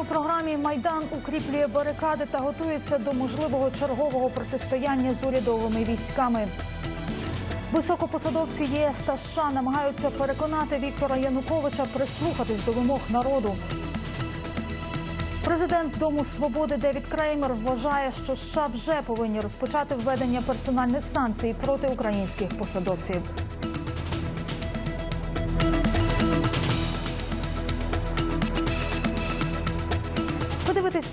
У програмі Майдан укріплює барикади та готується до можливого чергового протистояння з урядовими військами. Високопосадовці ЄС та США намагаються переконати Віктора Януковича прислухатись до вимог народу. Президент Дому свободи Девід Креймер вважає, що США вже повинні розпочати введення персональних санкцій проти українських посадовців.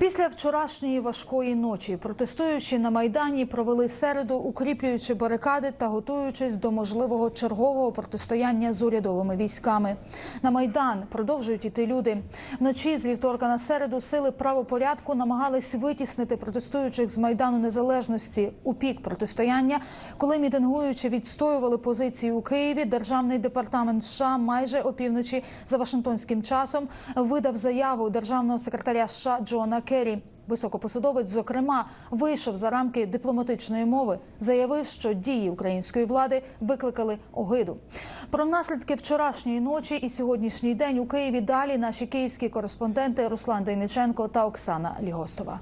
Після вчорашньої важкої ночі протестуючі на майдані провели середу, укріплюючи барикади та готуючись до можливого чергового протистояння з урядовими військами. На майдан продовжують іти люди. Вночі з вівторка на середу сили правопорядку намагались витіснити протестуючих з майдану незалежності у пік протистояння, коли мітингуючи відстоювали позиції у Києві. Державний департамент США майже опівночі за Вашингтонським часом видав заяву державного секретаря США Джона Керрі. Високопосадовець, зокрема, вийшов за рамки дипломатичної мови, заявив, що дії української влади викликали огиду. Про наслідки вчорашньої ночі і сьогоднішній день у Києві далі наші київські кореспонденти Руслан Дейниченко та Оксана Лігостова.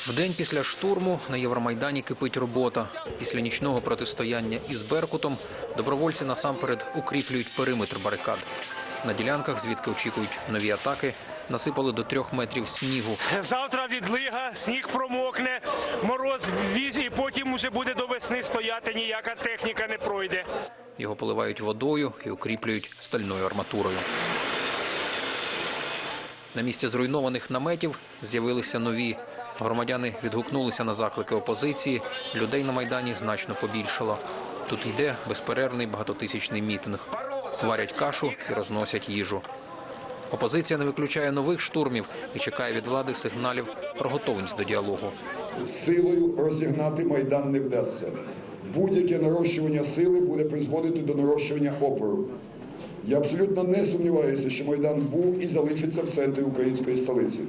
В день після штурму на Євромайдані кипить робота. Після нічного протистояння із Беркутом добровольці насамперед укріплюють периметр барикад. На ділянках, звідки очікують нові атаки, насипали до трьох метрів снігу. Завтра відлига, сніг промокне, мороз віз, і потім уже буде до весни стояти, ніяка техніка не пройде. Його поливають водою і укріплюють стальною арматурою. На місці зруйнованих наметів з'явилися нові. Громадяни відгукнулися на заклики опозиції. Людей на майдані значно побільшало. Тут йде безперервний багатотисячний мітинг. Варять кашу і розносять їжу. Опозиція не виключає нових штурмів і чекає від влади сигналів про готовність до діалогу. Силою розігнати майдан не вдасться. Будь-яке нарощування сили буде призводити до нарощування опору. Я абсолютно не сумніваюся, що майдан був і залишиться в центрі української столиці.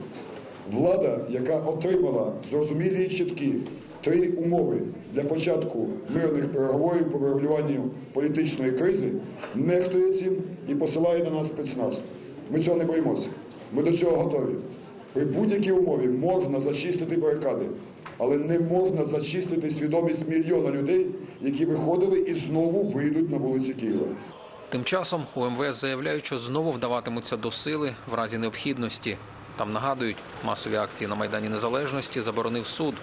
Влада, яка отримала зрозумілі і чіткі три умови для початку мирних переговорів по врегулюванню політичної кризи, нехтує цим і посилає на нас спецназ. Ми цього не боїмося. Ми до цього готові. При будь-якій умові можна зачистити барикади, але не можна зачистити свідомість мільйона людей, які виходили і знову вийдуть на вулиці Києва. Тим часом у МВС заявляють, що знову вдаватимуться до сили в разі необхідності. Там нагадують, масові акції на Майдані Незалежності заборонив суд.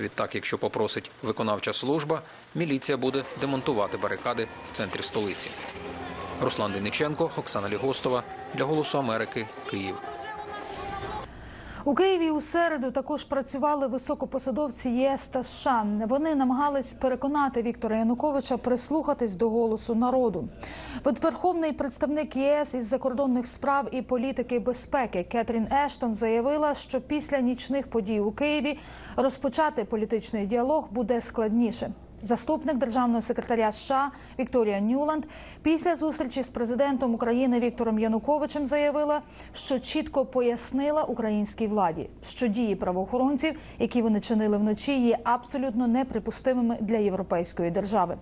Відтак, якщо попросить виконавча служба, міліція буде демонтувати барикади в центрі столиці. Руслан Дениченко, Оксана Лігостова для Голосу Америки, Київ. У Києві у середу також працювали високопосадовці ЄС та США. Вони намагались переконати Віктора Януковича прислухатись до голосу народу. Верховний представник ЄС із закордонних справ і політики безпеки Кетрін Ештон заявила, що після нічних подій у Києві розпочати політичний діалог буде складніше. Заступник державного секретаря США Вікторія Нюланд після зустрічі з президентом України Віктором Януковичем заявила, що чітко пояснила українській владі, що дії правоохоронців, які вони чинили вночі, є абсолютно неприпустимими для європейської держави.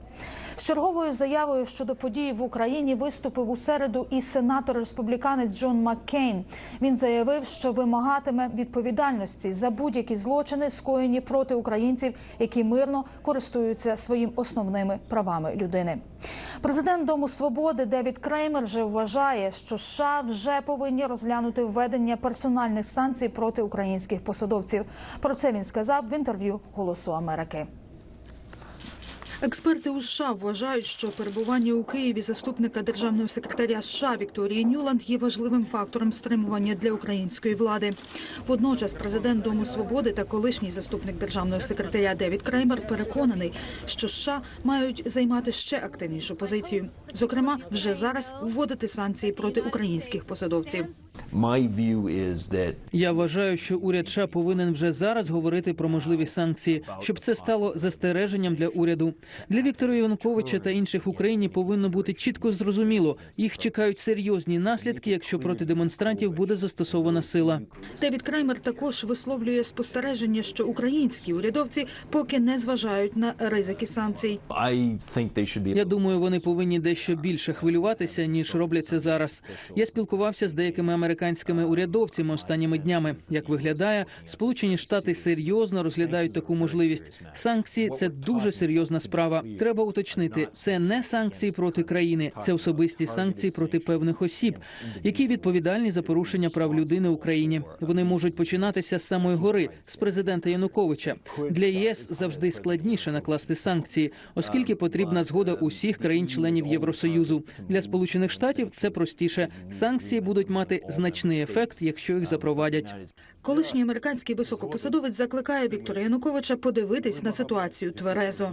З черговою заявою щодо подій в Україні виступив у середу і сенатор республіканець Джон Маккейн. Він заявив, що вимагатиме відповідальності за будь-які злочини, скоєні проти українців, які мирно користуються своїм основними правами людини. Президент Дому свободи Девід Креймер вже вважає, що США вже повинні розглянути введення персональних санкцій проти українських посадовців. Про це він сказав в інтерв'ю Голосу Америки. Експерти у США вважають, що перебування у Києві заступника державного секретаря США Вікторії Нюланд є важливим фактором стримування для української влади. Водночас, президент Дому свободи та колишній заступник державного секретаря Девід Креймер переконаний, що США мають займати ще активнішу позицію, зокрема, вже зараз вводити санкції проти українських посадовців. My view is that Я вважаю, що уряд США повинен вже зараз говорити про можливі санкції, щоб це стало застереженням для уряду. Для Віктора Януковича та інших в Україні повинно бути чітко зрозуміло. Їх чекають серйозні наслідки, якщо проти демонстрантів буде застосована сила. Девід Краймер також висловлює спостереження, що українські урядовці поки не зважають на ризики санкцій. I think they should be Я думаю, вони повинні дещо більше хвилюватися ніж роблять це зараз. Я спілкувався з деякими американськими урядовцями останніми днями. Як виглядає, Сполучені Штати серйозно розглядають таку можливість. Санкції це дуже серйозна справа. Треба уточнити, це не санкції проти країни, це особисті санкції проти певних осіб, які відповідальні за порушення прав людини в Україні. Вони можуть починатися з самої гори, з президента Януковича. Для ЄС завжди складніше накласти санкції, оскільки потрібна згода усіх країн-членів Євросоюзу. Для сполучених штатів це простіше. Санкції будуть мати значний ефект, якщо їх запровадять. Колишній американський високопосадовець закликає Віктора Януковича подивитись на ситуацію тверезо.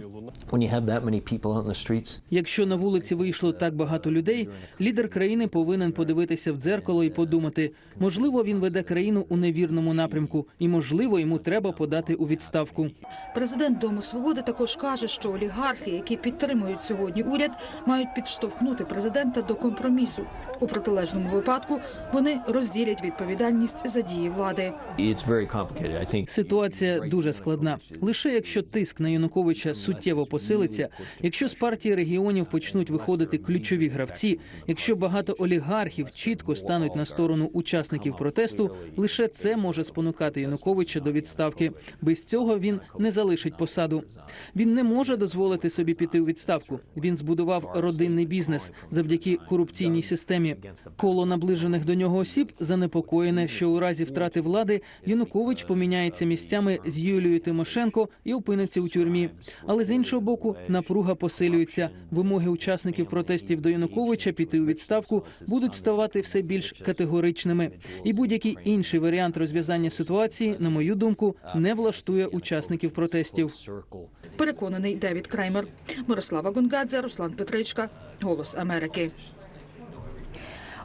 Якщо на вулиці вийшло так багато людей, лідер країни повинен подивитися в дзеркало і подумати: можливо, він веде країну у невірному напрямку, і можливо, йому треба подати у відставку. Президент Дому свободи також каже, що олігархи, які підтримують сьогодні уряд, мають підштовхнути президента до компромісу. У протилежному випадку вони розділять відповідальність за дії влади. Ситуація дуже складна. Лише якщо тиск на Януковича суттєво посилиться, якщо з партії регіонів почнуть виходити ключові гравці, якщо багато олігархів чітко стануть на сторону учасників протесту, лише це може спонукати Януковича до відставки. Без цього він не залишить посаду. Він не може дозволити собі піти у відставку. Він збудував родинний бізнес завдяки корупційній системі. Коло наближених до нього осіб занепокоєне, що у разі втрати влади Янукович поміняється місцями з Юлією Тимошенко і опиниться у тюрмі. Але з іншого боку, напруга посилюється. Вимоги учасників протестів до Януковича піти у відставку будуть ставати все більш категоричними. І будь-який інший варіант розв'язання ситуації, на мою думку, не влаштує учасників протестів. Переконаний Девід Краймер. Мирослава Гонгадзе, Руслан Петричка, Голос Америки.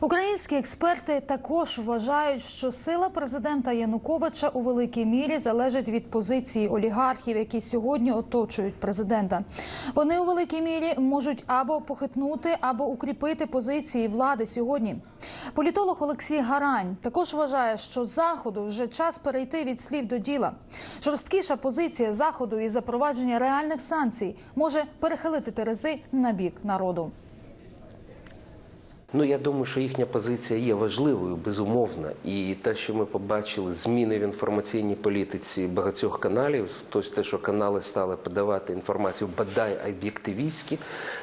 Українські експерти також вважають, що сила президента Януковича у великій мірі залежить від позиції олігархів, які сьогодні оточують президента. Вони у великій мірі можуть або похитнути, або укріпити позиції влади сьогодні. Політолог Олексій Гарань також вважає, що заходу вже час перейти від слів до діла. Жорсткіша позиція заходу і запровадження реальних санкцій може перехилити терези на бік народу. Ну, я думаю, що їхня позиція є важливою, безумовно. І те, що ми побачили, зміни в інформаційній політиці багатьох каналів, тобто те, що канали стали подавати інформацію бодай об'єктивістськи,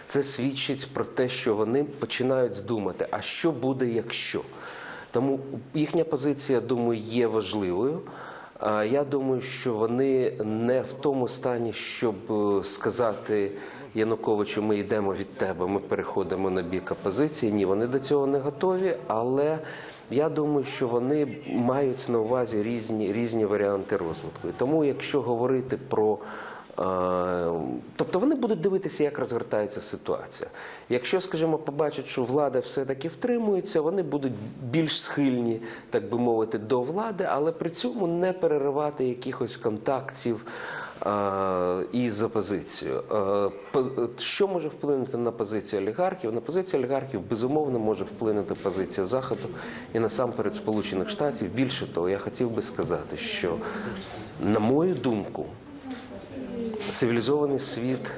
це свідчить про те, що вони починають здумати, а що буде, якщо. Тому їхня позиція, думаю, є важливою. Я думаю, що вони не в тому стані, щоб е, сказати Януковичу, ми йдемо від тебе, ми переходимо на бік опозиції. Ні, вони до цього не готові, але я думаю, що вони мають на увазі різні, різні варіанти розвитку. І тому, якщо говорити про Е, Тобто вони будуть дивитися, як розгортається ситуація. Якщо, скажімо, побачать, що влада все-таки втримується, вони будуть більш схильні, так би мовити, до влади, але при цьому не переривати якихось контактів е, за позицію. Е, Що може вплинути на позицію олігархів? На позицію олігархів безумовно може вплинути позиція Заходу і насамперед Сполучених Штатів. Більше того, я хотів би сказати, що на мою думку цивілізований світ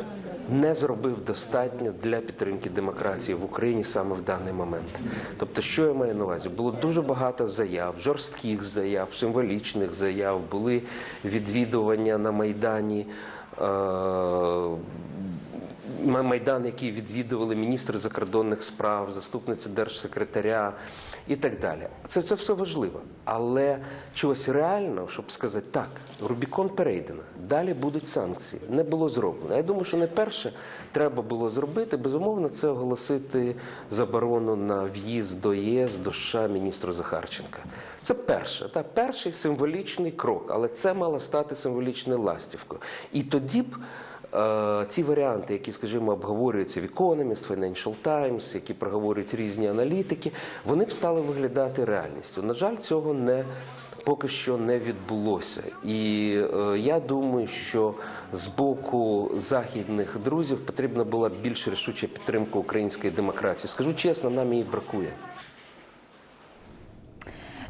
не зробив достатньо для підтримки демократії в Україні саме в даний момент. Тобто, що я маю на увазі? Було дуже багато заяв, жорстких заяв, символічних заяв, були відвідування на майдані. е, Майдан, який відвідували міністри закордонних справ, заступниця держсекретаря і так далі. Це, це все важливо. Але чогось реального, щоб сказати, так, Рубікон перейдено, далі будуть санкції. Не було зроблено. Я думаю, що найперше треба було зробити, безумовно, це оголосити заборону на в'їзд до ЄС, до США міністру Захарченка. Це перше, та, перший символічний крок, але це мало стати символічною ластівкою. І тоді б ці варіанти, які, скажімо, обговорюються в Economist, Financial Times, які проговорюють різні аналітики, вони б стали виглядати реальністю. На жаль, цього не поки що не відбулося. І е, я думаю, що з боку західних друзів потрібна була більш рішуча підтримка української демократії. Скажу чесно, нам її бракує.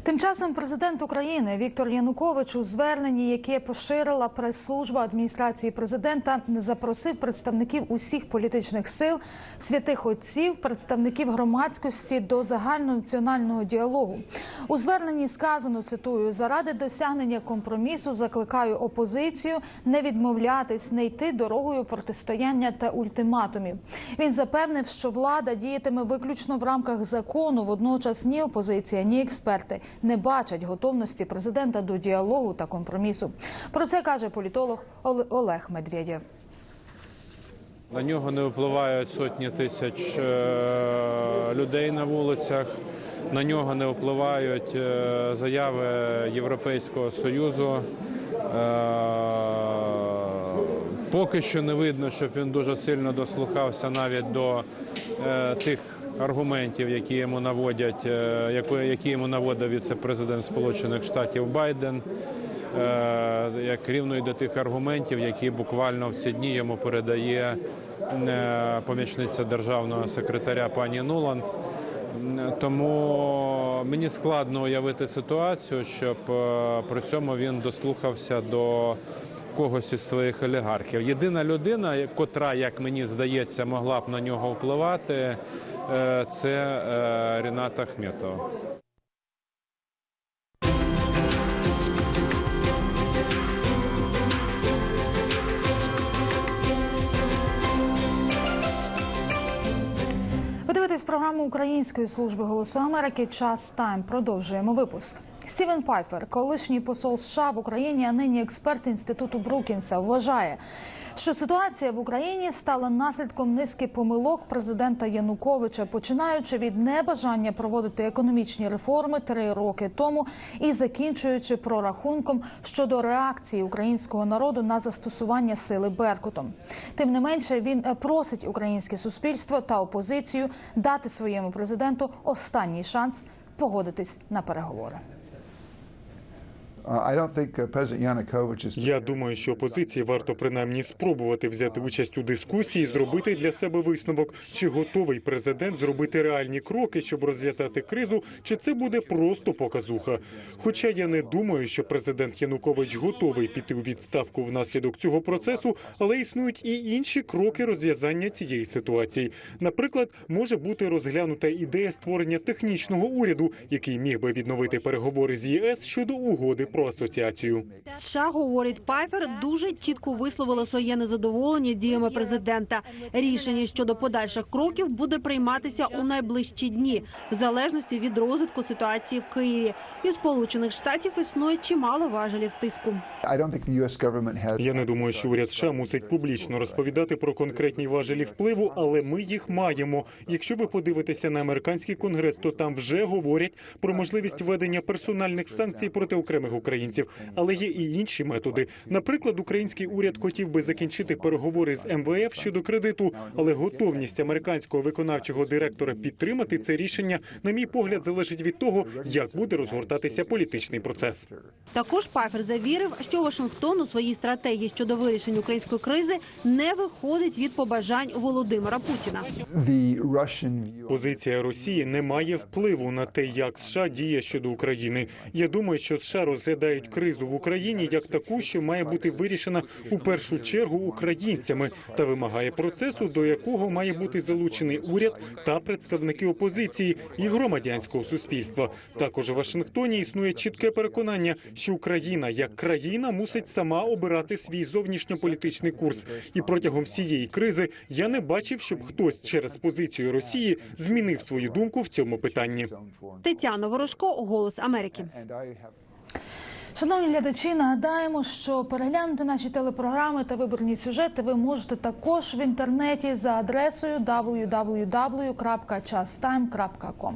Тим часом президент України Віктор Янукович у зверненні, яке поширила прес-служба адміністрації президента, запросив представників усіх політичних сил, святих отців, представників громадськості до загальнонаціонального діалогу. У зверненні сказано цитую: заради досягнення компромісу закликаю опозицію не відмовлятись, не йти дорогою протистояння та ультиматумів. Він запевнив, що влада діятиме виключно в рамках закону. Водночас ні опозиція, ні експерти не бачать готовності президента до діалогу та компромісу. Про це каже політолог Олег Медведєв. На нього не впливають сотні тисяч е, людей на вулицях. На нього не впливають е, заяви Європейського союзу. Е, Поки що не видно, щоб він дуже сильно дослухався навіть до тих аргументів, які йому наводять, е, які йому наводив віце-президент Сполучених Штатів Байден. Е, як рівно і до тих аргументів, які буквально в ці дні йому передає е, помічниця державного секретаря пані Нуланд. Тому мені складно уявити ситуацію, щоб при цьому він дослухався до когось із своїх олігархів. Єдина людина, котра, як мені здається, могла б на нього впливати, це е, Ріната Ахметова. Дивитесь програму Української служби голосу Америки. Час тайм. Продовжуємо випуск. Стівен Пайфер, колишній посол США в Україні, а нині експерт інституту Брукінса, вважає, що ситуація в Україні стала наслідком низки помилок президента Януковича, починаючи від небажання проводити економічні реформи три роки тому і закінчуючи прорахунком щодо реакції українського народу на застосування сили Беркутом. Тим не менше, він просить українське суспільство та опозицію дати своєму президенту останній шанс погодитись на переговори. Я думаю, що опозиції варто принаймні спробувати взяти участь у дискусії, зробити для себе висновок, чи готовий президент зробити реальні кроки, щоб розв'язати кризу, чи це буде просто показуха. Хоча я не думаю, що президент Янукович готовий піти у відставку внаслідок цього процесу, але існують і інші кроки розв'язання цієї ситуації. Наприклад, може бути розглянута ідея створення технічного уряду, який міг би відновити переговори з ЄС щодо угоди про асоціацію. США, говорить Пайфер, дуже чітко висловило своє незадоволення діями президента. Рішення щодо подальших кроків буде прийматися у найближчі дні, в залежності від розвитку ситуації в Києві. І Сполучених Штатів існує чимало важелів тиску. Я не думаю, що уряд США мусить публічно розповідати про конкретні важелі впливу, але ми їх маємо. Якщо ви подивитеся на американський конгрес, то там вже говорять про можливість введення персональних санкцій проти окремих українців. Але є і інші методи. Наприклад, український уряд хотів би закінчити переговори з МВФ щодо кредиту, але готовність американського виконавчого директора підтримати це рішення, на мій погляд, залежить від того, як буде розгортатися політичний процес. Також Пайфер завірив, що Вашингтон у своїй стратегії щодо вирішення української кризи не виходить від побажань Володимира Путіна. The Позиція Росії не має впливу на те, як США діє щодо України. Я думаю, що США розглядають кризу в Україні як таку, що має бути вирішена у першу чергу українцями, та вимагає процесу, до якого має бути залучений уряд та представники опозиції і громадянського суспільства. Також у Вашингтоні існує чітке переконання, що Україна як країна мусить сама обирати свій зовнішньополітичний курс. І протягом всієї кризи я не бачив, щоб хтось через позицію Росії змінив свою думку в цьому питанні. Тетяна Ворожко, Голос Америки. Шановні глядачі, нагадаємо, що переглянути наші телепрограми та виборні сюжети ви можете також в інтернеті за адресою www.chastime.com.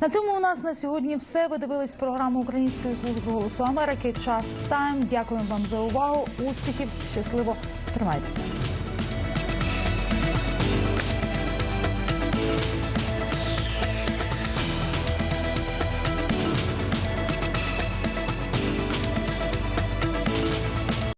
На цьому у нас на сьогодні все. Ви дивились програму Української служби голосу Америки. Час тайм. Дякуємо вам за увагу. Успіхів, щасливо, тримайтеся.